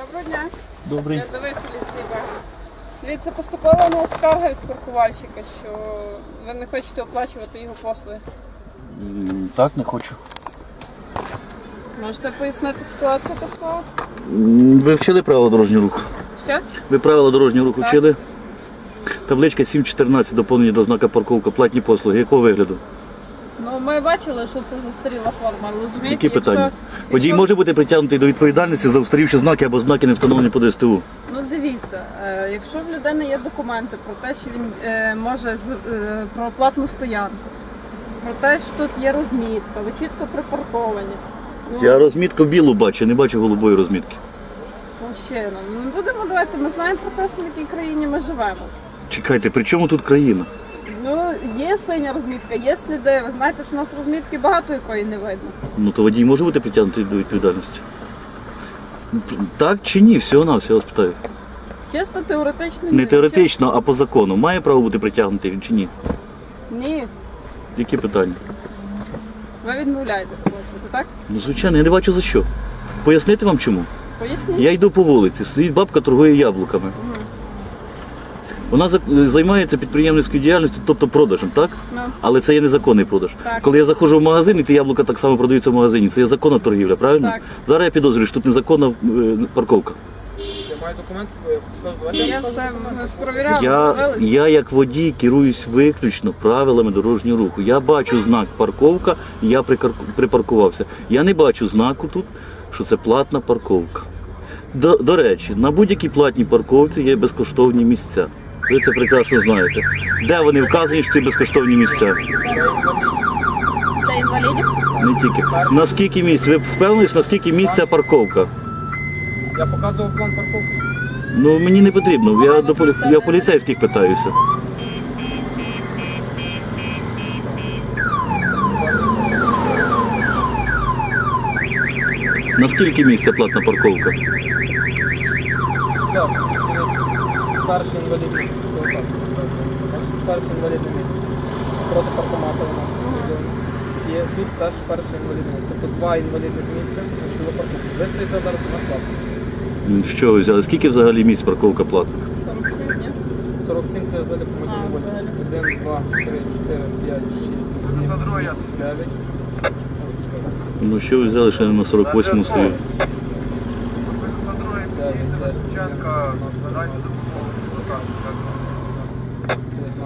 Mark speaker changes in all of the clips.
Speaker 1: Доброго дня.
Speaker 2: Добрий.
Speaker 1: Рядовий поліції Бага. Дивіться, поступила у нас скарга від паркувальщика, що ви не хочете оплачувати його послуги.
Speaker 2: М, Так, не хочу.
Speaker 1: Можете пояснити ситуацію, яка склалася?
Speaker 2: М, Ви вчили правила дорожнього руху?
Speaker 1: Що?
Speaker 2: Ви правила дорожнього руху
Speaker 1: Так.
Speaker 2: вчили? Табличка 7.14 доповнення до знака парковка, платні послуги. Якого вигляду?
Speaker 1: Ну, ми бачили, що це застаріла форма, розумієте? Якщо-
Speaker 2: питання? Водій
Speaker 1: якщо-
Speaker 2: може бути притягнутий до відповідальності за устарівші знаки або знаки не встановлені по ДСТУ.
Speaker 1: Ну дивіться, е, якщо в людини є документи про те, що він е, може з е, про платну стоянку, про те, що тут є розмітка, ви чітко припарковані. Ну,
Speaker 2: Я розмітку білу бачу, не бачу голубої розмітки.
Speaker 1: мужчина, ну не будемо давати, ми знаємо прекрасно, в якій країні ми живемо.
Speaker 2: Чекайте, при чому тут країна?
Speaker 1: Є синя розмітка, є сліди. Ви знаєте, що у нас розмітки багато якої не видно.
Speaker 2: Ну то водій може бути притягнутий до відповідальності? Так чи ні? Всього на я вас питаю.
Speaker 1: Чисто теоретично
Speaker 2: Не
Speaker 1: ні.
Speaker 2: теоретично, а по закону. Має право бути притягнутий він чи ні?
Speaker 1: Ні,
Speaker 2: Які питання?
Speaker 1: ви відмовляєтеся платити, так?
Speaker 2: Ну, звичайно, я не бачу за що. Пояснити вам чому?
Speaker 1: Поясніть.
Speaker 2: Я йду по вулиці, стоїть бабка торгує яблуками. Вона за- займається підприємницькою діяльністю, тобто продажем, так?
Speaker 1: Ну,
Speaker 2: Але це є незаконний продаж.
Speaker 1: Так.
Speaker 2: Коли я заходжу в магазин, і ті яблука так само продаються в магазині, це є законна торгівля, правильно?
Speaker 1: Так.
Speaker 2: Зараз я підозрюю, що тут незаконна е, парковка.
Speaker 3: Я маю документ з собою, я давайте
Speaker 1: я все
Speaker 2: Я, як водій керуюсь виключно правилами дорожнього руху. Я бачу знак парковка, я прикар- припаркувався. Я не бачу знаку тут, що це платна парковка. До, до речі, на будь-якій платній парковці є безкоштовні місця. Ви це прекрасно знаєте. Де вони вказані, що це безкоштовні місця?
Speaker 1: Для інвалідів.
Speaker 2: Не тільки. На скільки місць? Ви впевнились, на скільки місця парковка?
Speaker 3: Я показував план парковки.
Speaker 2: Ну мені не потрібно. Я, до полі... я поліцейських питаюся. На скільки місця платна парковка?
Speaker 3: Так, дивіться. Перший інвалідний. Це отак. Перший інвалідний місць. Проти паркомата вона. Є тут теж перший інвалідний місць. Тобто два інвалідних місця на цілу парковку. Ви стоїте зараз на плату.
Speaker 2: М, Що ви взяли? Скільки взагалі місць парковка платна?
Speaker 1: 47 днів.
Speaker 3: 47 це взагалі по
Speaker 1: А, взагалі.
Speaker 3: 1, 2, 3, 4, 5, 6, 7, 8, 9.
Speaker 2: Ну що ви взяли, що я на 48 стою?
Speaker 3: 9,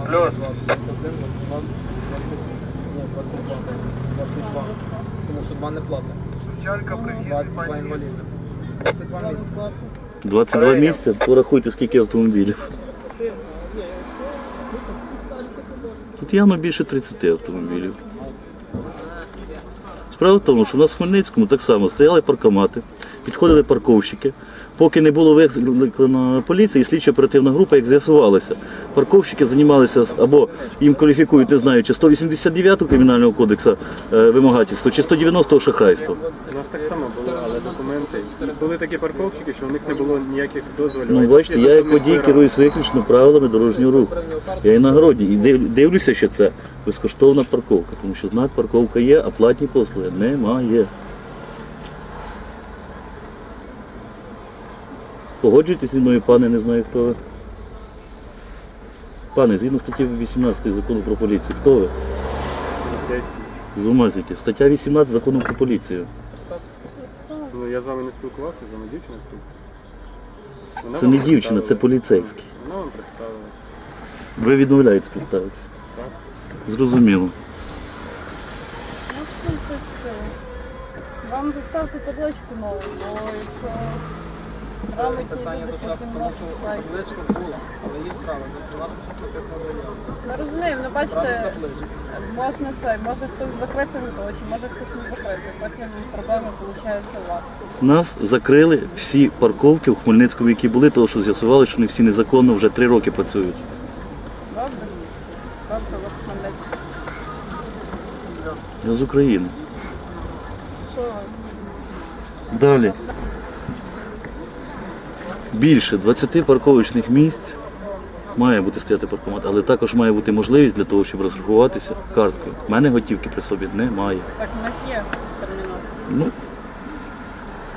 Speaker 3: 10, 11, 12, 19, 20, 21, 22, 22, 22. Тому що два не платне. Два, два інваліди. 22 місця.
Speaker 2: 22 місця? Порахуйте, скільки автомобілів. Тут явно більше 30 автомобілів. Справа в тому, що у нас в Хмельницькому так само стояли паркомати, підходили парковщики. Поки не було викликано поліції, слідча оперативна група, як з'ясувалося, парковщики займалися або їм кваліфікують, не знаю, чи 189 кримінального кодексу е, вимагательства, чи 190 шахрайства.
Speaker 4: У нас так само було, але документи. Були такі парковщики, що у них не було ніяких дозволів.
Speaker 2: Ну, бачите, я як водій керуюсь виключно правилами дорожнього руху. Я і на городі. І див- дивлюся, що це безкоштовна парковка, тому що знак парковка є, а платні послуги немає. Погоджуйтесь зі мною, пане, не знаю хто ви. Пане, згідно статті 18 закону про поліцію, хто ви?
Speaker 4: Поліцейські.
Speaker 2: З ума зійти. Стаття 18 закону про поліцію.
Speaker 4: Ну, я з вами не спілкувався, з вами дівчина спілкувалася. Вона
Speaker 2: Це
Speaker 4: вам
Speaker 2: не дівчина, це
Speaker 4: представилась.
Speaker 2: поліцейський.
Speaker 4: Вона вам представилася.
Speaker 2: Ви відмовляєтесь представитися.
Speaker 4: Так.
Speaker 2: Зрозуміло.
Speaker 1: Ну, що це? Вам доставити табличку нову, бо якщо грамотні
Speaker 3: Питання до шахти, тому що табличка була, але їх право. Вона
Speaker 1: розуміємо, ну бачите, можна це, може хтось закрити від очі, може хтось не закрити. Потім проблеми виходить у вас.
Speaker 2: Нас закрили всі парковки в Хмельницькому, які були, тому що з'ясували, що вони всі незаконно вже три роки працюють.
Speaker 1: Добре? Добре, вас Хмельницький.
Speaker 2: Я з України.
Speaker 1: Що?
Speaker 2: Далі. Більше 20 парковочних місць має бути стояти паркомат, але також має бути можливість для того, щоб розрахуватися карткою. У мене готівки при собі немає.
Speaker 1: Так в них є термінал.
Speaker 2: Ну,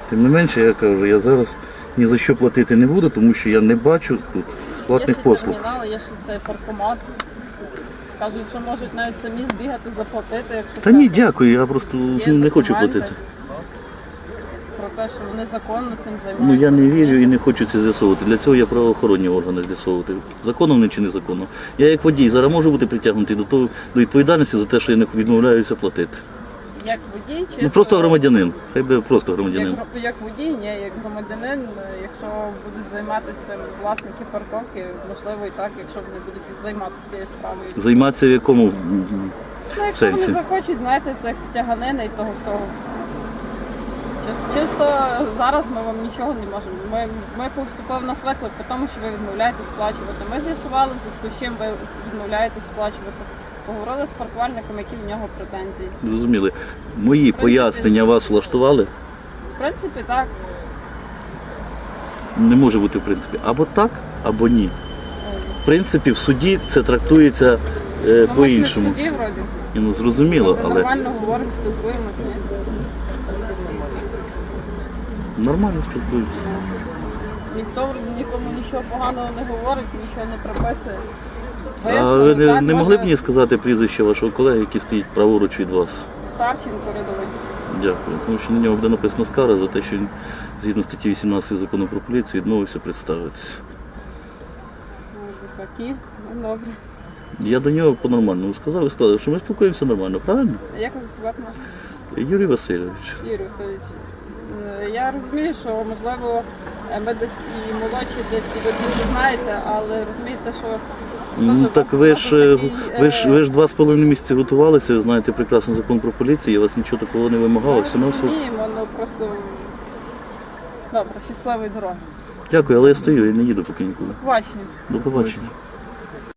Speaker 2: тим не менше, я кажу, я зараз ні за що платити не буду, тому що я не бачу тут
Speaker 1: Є
Speaker 2: платних
Speaker 1: ще
Speaker 2: послуг.
Speaker 1: термінали, є ще цей паркомат. Кажуть, що можуть навіть самі збігати, заплатити, якщо
Speaker 2: Та ні,
Speaker 1: треба.
Speaker 2: дякую, я просто
Speaker 1: Є
Speaker 2: не хочу
Speaker 1: документи
Speaker 2: платити.
Speaker 1: Те, що вони законно цим
Speaker 2: Ну я не вірю і не хочу це з'ясовувати. Для цього я правоохоронні органи з'ясовувати. Законно вони чи незаконно. Я як водій зараз можу бути притягнутий до того до відповідальності за те, що я не відмовляюся платити.
Speaker 1: Як водій, чи
Speaker 2: Ну просто громадянин. Хай буде просто громадянин.
Speaker 1: Як, як водій, ні, як громадянин, е, якщо будуть займатися власники парковки, можливо і так, якщо вони будуть займатися цією справою.
Speaker 2: Займатися в якому
Speaker 1: Ну, якщо
Speaker 2: сенсі?
Speaker 1: вони захочуть, знаєте, це як тяганина і того всього. Чис- Чисто зараз ми вам нічого не можемо. Ми, ми поступив нас виклик по тому, що ви відмовляєте сплачувати. Ми з'ясували, зв'язку з чим ви відмовляєте сплачувати. Поговорили з паркувальником, які в нього претензії.
Speaker 2: зрозуміли. Мої пояснення вас влаштували.
Speaker 1: В принципі, так.
Speaker 2: Не може бути в принципі або так, або ні. В принципі, в суді це трактується е,
Speaker 1: Ну, ми
Speaker 2: по-іншому.
Speaker 1: суді вроді.
Speaker 2: Ну зрозуміло,
Speaker 1: Ми
Speaker 2: але
Speaker 1: нормально говоримо, спілкуємось, ні?
Speaker 2: Нормально спілкуються.
Speaker 1: Ніхто нікому нічого поганого не говорить, нічого не приписує.
Speaker 2: А ви не, не могли б мені сказати прізвище вашого колеги, який стоїть праворуч від вас?
Speaker 1: Старченко рядовий.
Speaker 2: Дякую. Тому що на нього буде написано скара за те, що він згідно статті 18 закону про поліцію відмовився представитися.
Speaker 1: Такі, ну добре.
Speaker 2: Я до нього по-нормальному сказав і сказав, що ми спілкуємося нормально, правильно?
Speaker 1: Як вас звати?
Speaker 2: Юрій Васильович.
Speaker 1: Юрій Васильович. Е, Я розумію, що можливо ми десь і молодші, десь і ви більше знаєте, але розумієте, що
Speaker 2: Ну так ви ж, е, ви ж
Speaker 1: е,
Speaker 2: ви ж два з половиною місяці готувалися, ви знаєте прекрасно закон про поліцію, я вас нічого такого не вимагав,
Speaker 1: ми
Speaker 2: все на все.
Speaker 1: розуміємо, ну просто добре, щасливої дороги.
Speaker 2: Дякую, але я стою, я не їду поки нікуди.
Speaker 1: Побачення.
Speaker 2: До побачення.